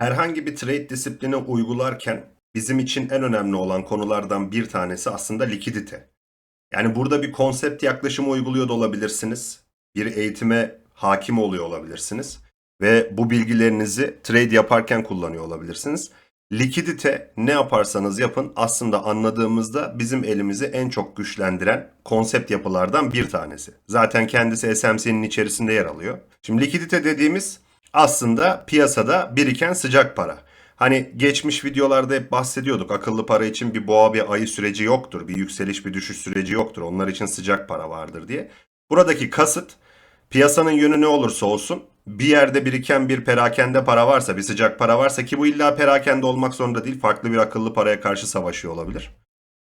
Herhangi bir trade disiplini uygularken bizim için en önemli olan konulardan bir tanesi aslında likidite. Yani burada bir konsept yaklaşımı uyguluyor da olabilirsiniz. Bir eğitime hakim oluyor olabilirsiniz. Ve bu bilgilerinizi trade yaparken kullanıyor olabilirsiniz. Likidite ne yaparsanız yapın aslında anladığımızda bizim elimizi en çok güçlendiren konsept yapılardan bir tanesi. Zaten kendisi SMC'nin içerisinde yer alıyor. Şimdi likidite dediğimiz aslında piyasada biriken sıcak para. Hani geçmiş videolarda hep bahsediyorduk. Akıllı para için bir boğa bir ayı süreci yoktur. Bir yükseliş bir düşüş süreci yoktur. Onlar için sıcak para vardır diye. Buradaki kasıt piyasanın yönü ne olursa olsun bir yerde biriken bir perakende para varsa, bir sıcak para varsa ki bu illa perakende olmak zorunda değil. Farklı bir akıllı paraya karşı savaşıyor olabilir.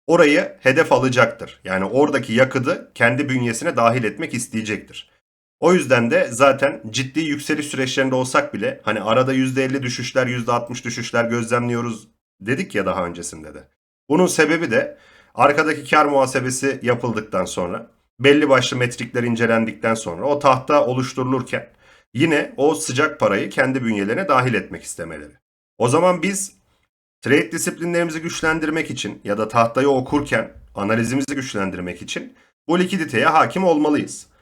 Orayı hedef alacaktır. Yani oradaki yakıtı kendi bünyesine dahil etmek isteyecektir. O yüzden de zaten ciddi yükseliş süreçlerinde olsak bile hani arada %50 düşüşler, %60 düşüşler gözlemliyoruz dedik ya daha öncesinde de. Bunun sebebi de arkadaki kar muhasebesi yapıldıktan sonra belli başlı metrikler incelendikten sonra o tahta oluşturulurken yine o sıcak parayı kendi bünyelerine dahil etmek istemeleri. O zaman biz trade disiplinlerimizi güçlendirmek için ya da tahtayı okurken analizimizi güçlendirmek için bu likiditeye hakim olmalıyız.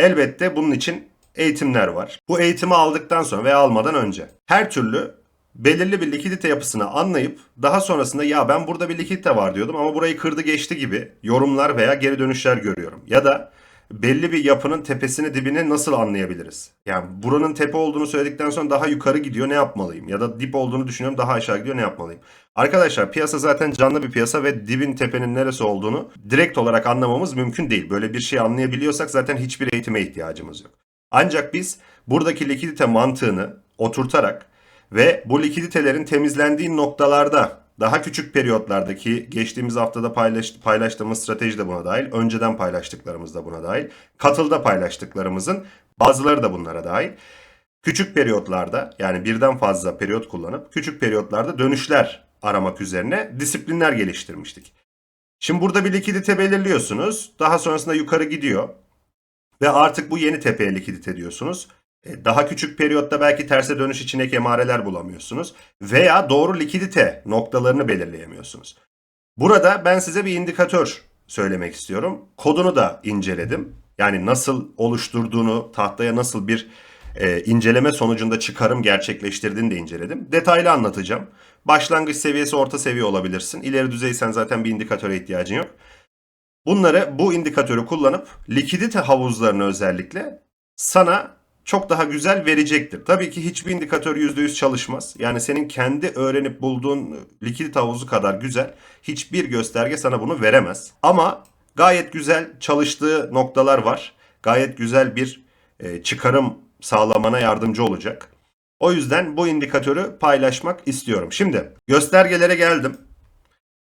Elbette bunun için eğitimler var. Bu eğitimi aldıktan sonra veya almadan önce her türlü belirli bir likidite yapısını anlayıp daha sonrasında ya ben burada bir likidite var diyordum ama burayı kırdı geçti gibi yorumlar veya geri dönüşler görüyorum. Ya da belli bir yapının tepesini dibini nasıl anlayabiliriz? Yani buranın tepe olduğunu söyledikten sonra daha yukarı gidiyor ne yapmalıyım? Ya da dip olduğunu düşünüyorum daha aşağı gidiyor ne yapmalıyım? Arkadaşlar piyasa zaten canlı bir piyasa ve dibin tepenin neresi olduğunu direkt olarak anlamamız mümkün değil. Böyle bir şey anlayabiliyorsak zaten hiçbir eğitime ihtiyacımız yok. Ancak biz buradaki likidite mantığını oturtarak ve bu likiditelerin temizlendiği noktalarda daha küçük periyotlardaki geçtiğimiz haftada paylaş, paylaştığımız strateji de buna dahil. Önceden paylaştıklarımız da buna dahil. Katılda paylaştıklarımızın bazıları da bunlara dahil. Küçük periyotlarda yani birden fazla periyot kullanıp küçük periyotlarda dönüşler aramak üzerine disiplinler geliştirmiştik. Şimdi burada bir likidite belirliyorsunuz. Daha sonrasında yukarı gidiyor. Ve artık bu yeni tepeye likidite diyorsunuz. E, Daha küçük periyotta belki terse dönüş için ek emareler bulamıyorsunuz. Veya doğru likidite noktalarını belirleyemiyorsunuz. Burada ben size bir indikatör söylemek istiyorum. Kodunu da inceledim. Yani nasıl oluşturduğunu, tahtaya nasıl bir e, inceleme sonucunda çıkarım gerçekleştirdiğini de inceledim. Detaylı anlatacağım. Başlangıç seviyesi orta seviye olabilirsin. İleri düzeysen zaten bir indikatöre ihtiyacın yok. Bunları bu indikatörü kullanıp likidite havuzlarını özellikle sana çok daha güzel verecektir. Tabii ki hiçbir indikatör %100 çalışmaz. Yani senin kendi öğrenip bulduğun likidite havuzu kadar güzel hiçbir gösterge sana bunu veremez. Ama gayet güzel çalıştığı noktalar var. Gayet güzel bir e, çıkarım sağlamana yardımcı olacak. O yüzden bu indikatörü paylaşmak istiyorum. Şimdi göstergelere geldim.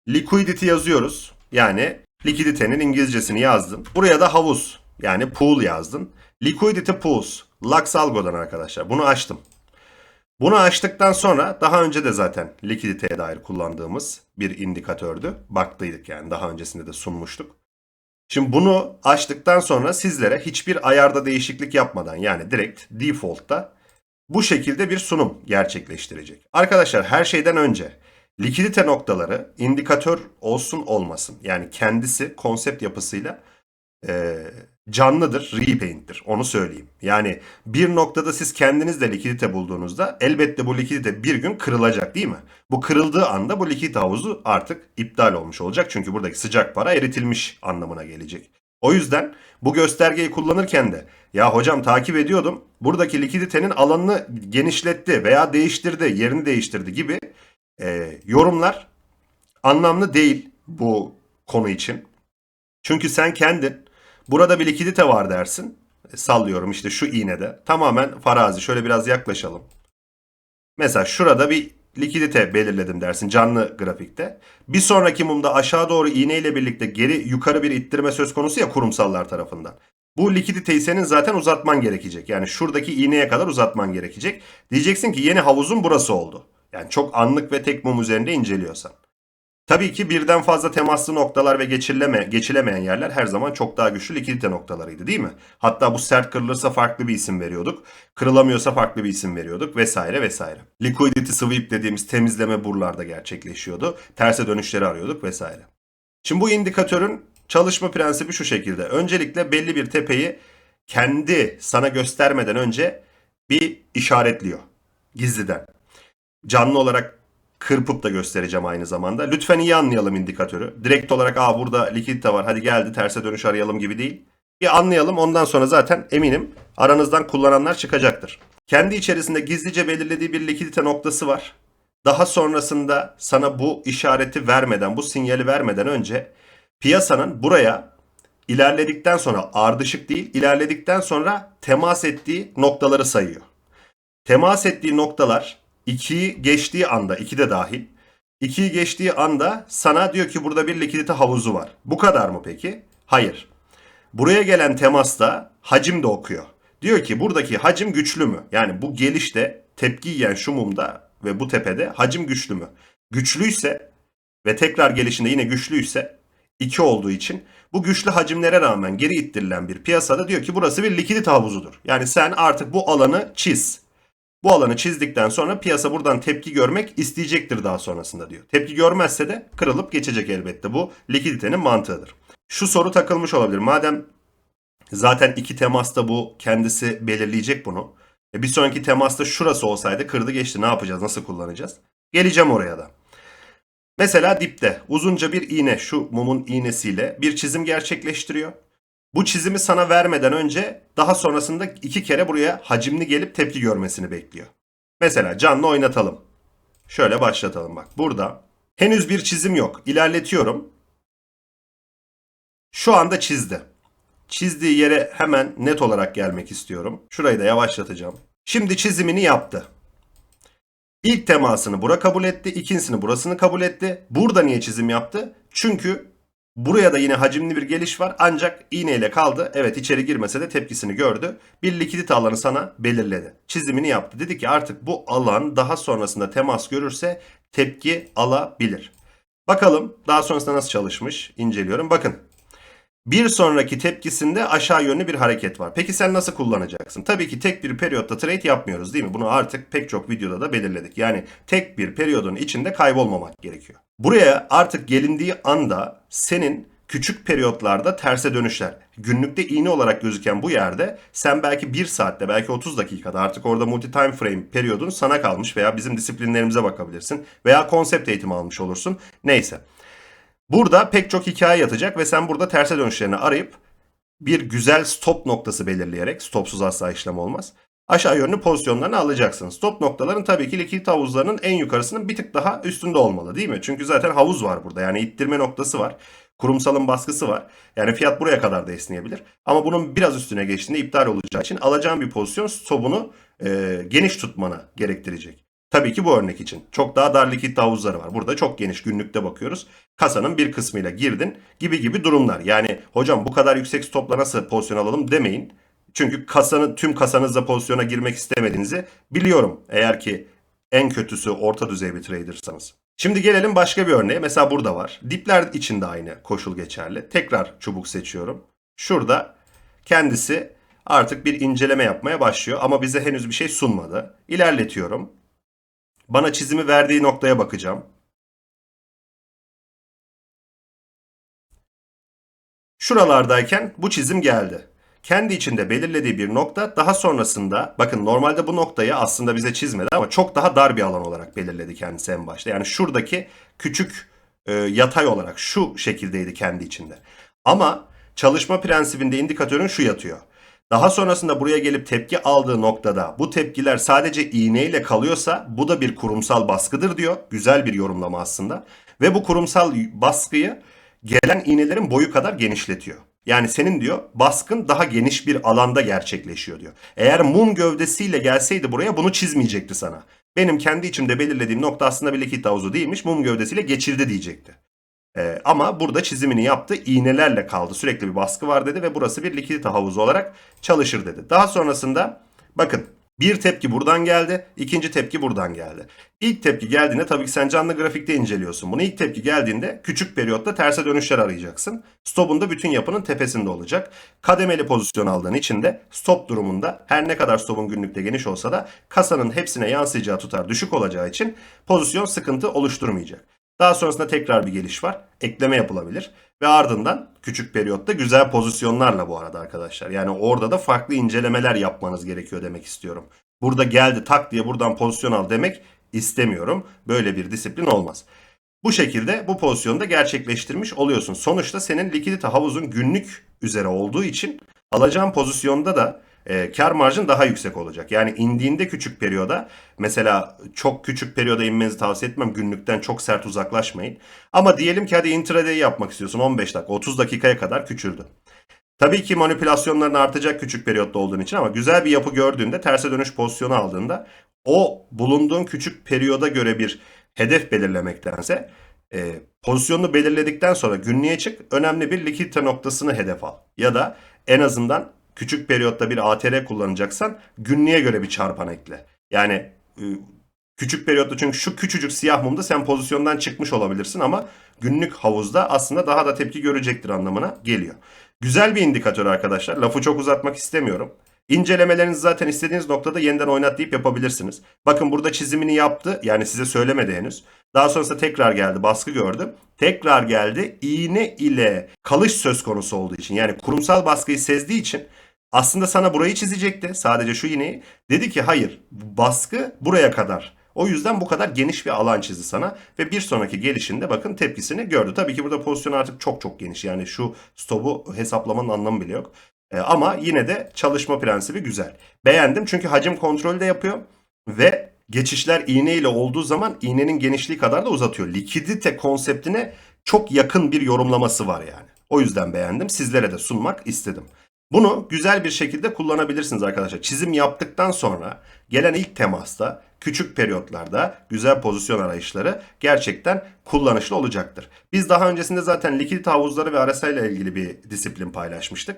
Liquidity yazıyoruz. Yani likiditenin İngilizcesini yazdın. Buraya da havuz yani pool yazdın. Liquidity pools. Lux Algo'dan arkadaşlar. Bunu açtım. Bunu açtıktan sonra daha önce de zaten likiditeye dair kullandığımız bir indikatördü. Baktıydık yani daha öncesinde de sunmuştuk. Şimdi bunu açtıktan sonra sizlere hiçbir ayarda değişiklik yapmadan yani direkt default'ta bu şekilde bir sunum gerçekleştirecek. Arkadaşlar her şeyden önce likidite noktaları indikatör olsun olmasın yani kendisi konsept yapısıyla e, canlıdır, repaint'tir. Onu söyleyeyim. Yani bir noktada siz kendiniz de likidite bulduğunuzda elbette bu likidite bir gün kırılacak değil mi? Bu kırıldığı anda bu likidite havuzu artık iptal olmuş olacak. Çünkü buradaki sıcak para eritilmiş anlamına gelecek. O yüzden bu göstergeyi kullanırken de ya hocam takip ediyordum buradaki likiditenin alanını genişletti veya değiştirdi, yerini değiştirdi gibi e, yorumlar anlamlı değil bu konu için. Çünkü sen kendin Burada bir likidite var dersin. E, sallıyorum işte şu iğnede. Tamamen farazi. Şöyle biraz yaklaşalım. Mesela şurada bir likidite belirledim dersin canlı grafikte. Bir sonraki mumda aşağı doğru iğne ile birlikte geri yukarı bir ittirme söz konusu ya kurumsallar tarafından. Bu likiditeyi senin zaten uzatman gerekecek. Yani şuradaki iğneye kadar uzatman gerekecek. Diyeceksin ki yeni havuzun burası oldu. Yani çok anlık ve tek mum üzerinde inceliyorsan. Tabii ki birden fazla temaslı noktalar ve geçileme, geçilemeyen yerler her zaman çok daha güçlü likidite noktalarıydı değil mi? Hatta bu sert kırılırsa farklı bir isim veriyorduk. Kırılamıyorsa farklı bir isim veriyorduk vesaire vesaire. Liquidity sweep dediğimiz temizleme buralarda gerçekleşiyordu. Terse dönüşleri arıyorduk vesaire. Şimdi bu indikatörün çalışma prensibi şu şekilde. Öncelikle belli bir tepeyi kendi sana göstermeden önce bir işaretliyor. Gizliden. Canlı olarak kırpıp da göstereceğim aynı zamanda. Lütfen iyi anlayalım indikatörü. Direkt olarak aa burada likidite var hadi geldi terse dönüş arayalım gibi değil. Bir anlayalım ondan sonra zaten eminim aranızdan kullananlar çıkacaktır. Kendi içerisinde gizlice belirlediği bir likidite noktası var. Daha sonrasında sana bu işareti vermeden, bu sinyali vermeden önce piyasanın buraya ilerledikten sonra ardışık değil, ilerledikten sonra temas ettiği noktaları sayıyor. Temas ettiği noktalar 2'yi geçtiği anda, 2 de dahil. 2'yi geçtiği anda sana diyor ki burada bir likidite havuzu var. Bu kadar mı peki? Hayır. Buraya gelen temasta hacim de okuyor. Diyor ki buradaki hacim güçlü mü? Yani bu gelişte tepki yiyen şu mumda ve bu tepede hacim güçlü mü? Güçlüyse ve tekrar gelişinde yine güçlüyse 2 olduğu için bu güçlü hacimlere rağmen geri ittirilen bir piyasada diyor ki burası bir likidite havuzudur. Yani sen artık bu alanı çiz. Bu alanı çizdikten sonra piyasa buradan tepki görmek isteyecektir daha sonrasında diyor. Tepki görmezse de kırılıp geçecek elbette. Bu likiditenin mantığıdır. Şu soru takılmış olabilir. Madem zaten iki temasta bu kendisi belirleyecek bunu. E bir sonraki temasta şurası olsaydı kırdı geçti ne yapacağız nasıl kullanacağız? Geleceğim oraya da. Mesela dipte uzunca bir iğne şu mumun iğnesiyle bir çizim gerçekleştiriyor. Bu çizimi sana vermeden önce daha sonrasında iki kere buraya hacimli gelip tepki görmesini bekliyor. Mesela canlı oynatalım. Şöyle başlatalım bak. Burada henüz bir çizim yok. İlerletiyorum. Şu anda çizdi. Çizdiği yere hemen net olarak gelmek istiyorum. Şurayı da yavaşlatacağım. Şimdi çizimini yaptı. İlk temasını bura kabul etti. ikincisini burasını kabul etti. Burada niye çizim yaptı? Çünkü buraya da yine hacimli bir geliş var. Ancak iğneyle kaldı. Evet içeri girmese de tepkisini gördü. Bir likidite alanı sana belirledi. Çizimini yaptı. Dedi ki artık bu alan daha sonrasında temas görürse tepki alabilir. Bakalım daha sonrasında nasıl çalışmış? İnceliyorum. Bakın bir sonraki tepkisinde aşağı yönlü bir hareket var. Peki sen nasıl kullanacaksın? Tabii ki tek bir periyotta trade yapmıyoruz değil mi? Bunu artık pek çok videoda da belirledik. Yani tek bir periyodun içinde kaybolmamak gerekiyor. Buraya artık gelindiği anda senin küçük periyotlarda terse dönüşler. Günlükte iğne olarak gözüken bu yerde sen belki 1 saatte belki 30 dakikada artık orada multi time frame periyodun sana kalmış veya bizim disiplinlerimize bakabilirsin veya konsept eğitimi almış olursun. Neyse. Burada pek çok hikaye yatacak ve sen burada terse dönüşlerini arayıp bir güzel stop noktası belirleyerek stopsuz asla işlem olmaz. Aşağı yönlü pozisyonlarını alacaksın. Stop noktaların tabii ki likit havuzlarının en yukarısının bir tık daha üstünde olmalı değil mi? Çünkü zaten havuz var burada. Yani ittirme noktası var. Kurumsalın baskısı var. Yani fiyat buraya kadar da esneyebilir. Ama bunun biraz üstüne geçtiğinde iptal olacağı için alacağın bir pozisyon stopunu e, geniş tutmana gerektirecek. Tabii ki bu örnek için. Çok daha dar likit havuzları var. Burada çok geniş günlükte bakıyoruz. Kasanın bir kısmıyla girdin gibi gibi durumlar. Yani hocam bu kadar yüksek stopla nasıl pozisyon alalım demeyin. Çünkü kasanın tüm kasanızla pozisyona girmek istemediğinizi biliyorum. Eğer ki en kötüsü orta düzey bir tradersanız. Şimdi gelelim başka bir örneğe. Mesela burada var. Dipler için de aynı koşul geçerli. Tekrar çubuk seçiyorum. Şurada kendisi artık bir inceleme yapmaya başlıyor ama bize henüz bir şey sunmadı. İlerletiyorum. Bana çizimi verdiği noktaya bakacağım. Şuralardayken bu çizim geldi. Kendi içinde belirlediği bir nokta daha sonrasında bakın normalde bu noktayı aslında bize çizmedi ama çok daha dar bir alan olarak belirledi kendisi en başta. Yani şuradaki küçük e, yatay olarak şu şekildeydi kendi içinde. Ama çalışma prensibinde indikatörün şu yatıyor. Daha sonrasında buraya gelip tepki aldığı noktada bu tepkiler sadece iğneyle kalıyorsa bu da bir kurumsal baskıdır diyor. Güzel bir yorumlama aslında. Ve bu kurumsal baskıyı gelen iğnelerin boyu kadar genişletiyor. Yani senin diyor baskın daha geniş bir alanda gerçekleşiyor diyor. Eğer mum gövdesiyle gelseydi buraya bunu çizmeyecekti sana. Benim kendi içimde belirlediğim nokta aslında bir likit havuzu değilmiş. Mum gövdesiyle geçirdi diyecekti. Ee, ama burada çizimini yaptı. iğnelerle kaldı. Sürekli bir baskı var dedi ve burası bir likidite havuzu olarak çalışır dedi. Daha sonrasında bakın Bir tepki buradan geldi, ikinci tepki buradan geldi. İlk tepki geldiğinde tabii ki sen canlı grafikte inceliyorsun. Bunu ilk tepki geldiğinde küçük periyotta terse dönüşler arayacaksın. Stop'un da bütün yapının tepesinde olacak. Kademeli pozisyon aldığın için de stop durumunda her ne kadar stop'un günlükte geniş olsa da kasanın hepsine yansıyacağı tutar düşük olacağı için pozisyon sıkıntı oluşturmayacak. Daha sonrasında tekrar bir geliş var. Ekleme yapılabilir. Ve ardından küçük periyotta güzel pozisyonlarla bu arada arkadaşlar. Yani orada da farklı incelemeler yapmanız gerekiyor demek istiyorum. Burada geldi tak diye buradan pozisyon al demek istemiyorum. Böyle bir disiplin olmaz. Bu şekilde bu pozisyonu da gerçekleştirmiş oluyorsun. Sonuçta senin likidite havuzun günlük üzere olduğu için alacağın pozisyonda da e, kar marjın daha yüksek olacak. Yani indiğinde küçük periyoda mesela çok küçük periyoda inmenizi tavsiye etmem. Günlükten çok sert uzaklaşmayın. Ama diyelim ki hadi intraday yapmak istiyorsun 15 dakika 30 dakikaya kadar küçüldü. Tabii ki manipülasyonların artacak küçük periyotta olduğun için ama güzel bir yapı gördüğünde terse dönüş pozisyonu aldığında o bulunduğun küçük periyoda göre bir hedef belirlemektense e, pozisyonunu belirledikten sonra günlüğe çık önemli bir likidite noktasını hedef al. Ya da en azından küçük periyotta bir ATR kullanacaksan günlüğe göre bir çarpan ekle. Yani e, küçük periyotta çünkü şu küçücük siyah mumda sen pozisyondan çıkmış olabilirsin ama günlük havuzda aslında daha da tepki görecektir anlamına geliyor. Güzel bir indikatör arkadaşlar. Lafı çok uzatmak istemiyorum. İncelemelerinizi zaten istediğiniz noktada yeniden oynat deyip yapabilirsiniz. Bakın burada çizimini yaptı. Yani size söylemedi henüz. Daha sonrasında tekrar geldi. Baskı gördü. Tekrar geldi. İğne ile kalış söz konusu olduğu için. Yani kurumsal baskıyı sezdiği için aslında sana burayı çizecekti. Sadece şu iğneyi. Dedi ki hayır baskı buraya kadar. O yüzden bu kadar geniş bir alan çizdi sana ve bir sonraki gelişinde bakın tepkisini gördü. Tabii ki burada pozisyon artık çok çok geniş. Yani şu stopu hesaplamanın anlamı bile yok. E, ama yine de çalışma prensibi güzel. Beğendim çünkü hacim kontrolü de yapıyor ve geçişler iğne ile olduğu zaman iğnenin genişliği kadar da uzatıyor. Likidite konseptine çok yakın bir yorumlaması var yani. O yüzden beğendim. Sizlere de sunmak istedim. Bunu güzel bir şekilde kullanabilirsiniz arkadaşlar. Çizim yaptıktan sonra gelen ilk temasta küçük periyotlarda güzel pozisyon arayışları gerçekten kullanışlı olacaktır. Biz daha öncesinde zaten likidite havuzları ve RSI ile ilgili bir disiplin paylaşmıştık.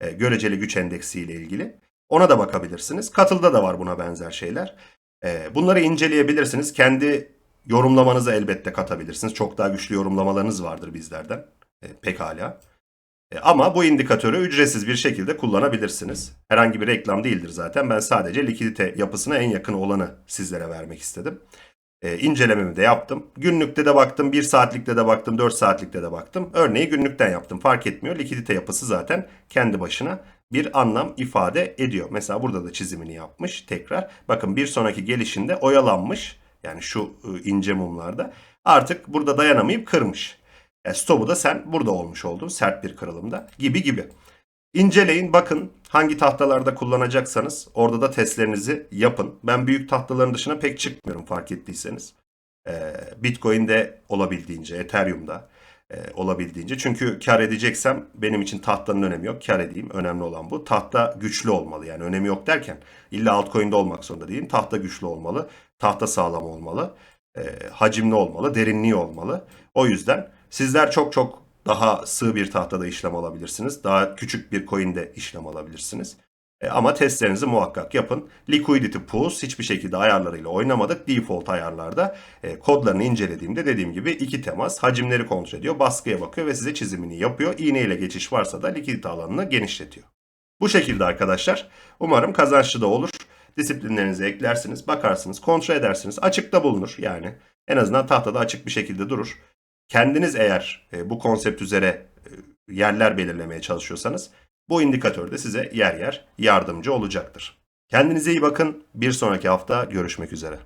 E, göreceli güç endeksi ile ilgili. Ona da bakabilirsiniz. Katılda da var buna benzer şeyler. E, bunları inceleyebilirsiniz. Kendi yorumlamanızı elbette katabilirsiniz. Çok daha güçlü yorumlamalarınız vardır bizlerden. E, pekala. E, Ama bu indikatörü ücretsiz bir şekilde kullanabilirsiniz. Herhangi bir reklam değildir zaten. Ben sadece likidite yapısına en yakın olanı sizlere vermek istedim. E, incelememi de yaptım. Günlükte de baktım, 1 saatlikte de baktım, 4 saatlikte de baktım. Örneği günlükten yaptım. Fark etmiyor. Likidite yapısı zaten kendi başına bir anlam ifade ediyor. Mesela burada da çizimini yapmış tekrar. Bakın bir sonraki gelişinde oyalanmış. Yani şu ı, ince mumlarda. Artık burada dayanamayıp kırmış. E, stopu da sen burada olmuş oldun sert bir kırılımda gibi gibi. İnceleyin bakın hangi tahtalarda kullanacaksanız orada da testlerinizi yapın. Ben büyük tahtaların dışına pek çıkmıyorum fark ettiyseniz. Ee, Bitcoin'de olabildiğince, Ethereum'da e, olabildiğince. Çünkü kar edeceksem benim için tahtanın önemi yok. Kar edeyim. Önemli olan bu. Tahta güçlü olmalı. Yani önemi yok derken illa altcoin'de olmak zorunda değilim. Tahta güçlü olmalı. Tahta sağlam olmalı. e, hacimli olmalı. Derinliği olmalı. O yüzden sizler çok çok daha sığ bir tahtada işlem alabilirsiniz. Daha küçük bir coin'de işlem alabilirsiniz. E, ama testlerinizi muhakkak yapın. Liquidity pools hiçbir şekilde ayarlarıyla oynamadık. Default ayarlarda e, kodlarını incelediğimde dediğim gibi iki temas hacimleri kontrol ediyor. Baskıya bakıyor ve size çizimini yapıyor. İğne ile geçiş varsa da likidite alanını genişletiyor. Bu şekilde arkadaşlar. Umarım kazançlı da olur. Disiplinlerinizi eklersiniz, bakarsınız, kontrol edersiniz. Açıkta bulunur yani. En azından tahtada açık bir şekilde durur. Kendiniz eğer e, bu konsept üzere e, yerler belirlemeye çalışıyorsanız bu indikatör de size yer yer yardımcı olacaktır. Kendinize iyi bakın. Bir sonraki hafta görüşmek üzere.